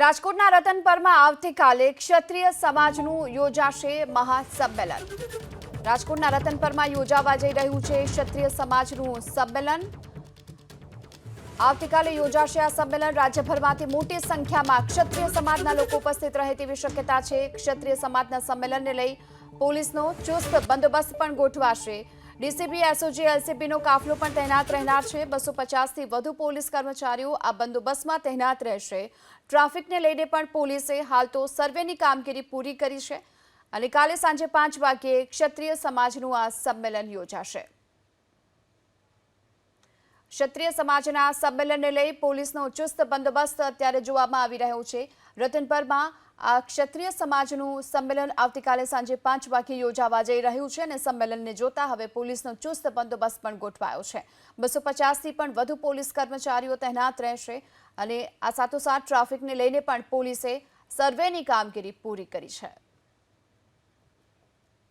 રાજકોટના રતનપરમાં આવતીકાલે ક્ષત્રિય સમાજનું યોજાશે મહાસંમેલન. રાજકોટના રતનપરમાં યોજાવા જઈ રહ્યું છે ક્ષત્રિય સમાજનું સંમેલન. આવતીકાલે યોજાશે આ સંમેલન. રાજ્યભરમાંથી મોટી સંખ્યામાં ક્ષત્રિય સમાજના લોકો ઉપસ્થિત રહે તેવી શક્યતા છે. ક્ષત્રિય સમાજના સંમેલનને લઈ પોલીસનો ચુસ્ત બંદોબસ્ત પણ ગોઠવાશે. ડીસીપી, એસઓજી એલસીબીનો કાફલો પણ તૈનાત રહેનાર છે. બસો પચાસથી વધુ પોલીસ કર્મચારીઓ આ બંદોબસ્તમાં તૈનાત રહેશે. ટ્રાફિકને લઈને પણ પોલીસે હાલ તો સર્વેની કામગીરી પૂરી કરી છે અને કાલે સાંજે પાંચ વાગ્યે ક્ષત્રિય સમાજનું આ સંમેલન યોજાશે. ક્ષત્રિય સમાજના સંમેલનને લઈ પોલીસનો ચુસ્ત બંદોબસ્ત અત્યારે જોવામાં આવી રહ્યો છે. રતનપરમાં આ ક્ષત્રિય સમાજનું સંમેલન આવતીકાલે સાંજે પાંચ વાગે યોજાવા જઈ રહ્યું છે અને સંમેલનને જોતા હવે પોલીસનો ચુસ્ત બંદોબસ્ત પણ ગોઠવાયો છે. બસો પચાસથી પણ વધુ પોલીસ કર્મચારીઓ તૈનાત રહેશે અને આ સાથોસાથ ટ્રાફિકને લઈને પણ પોલીસે સર્વેની કામગીરી પૂરી કરી છે.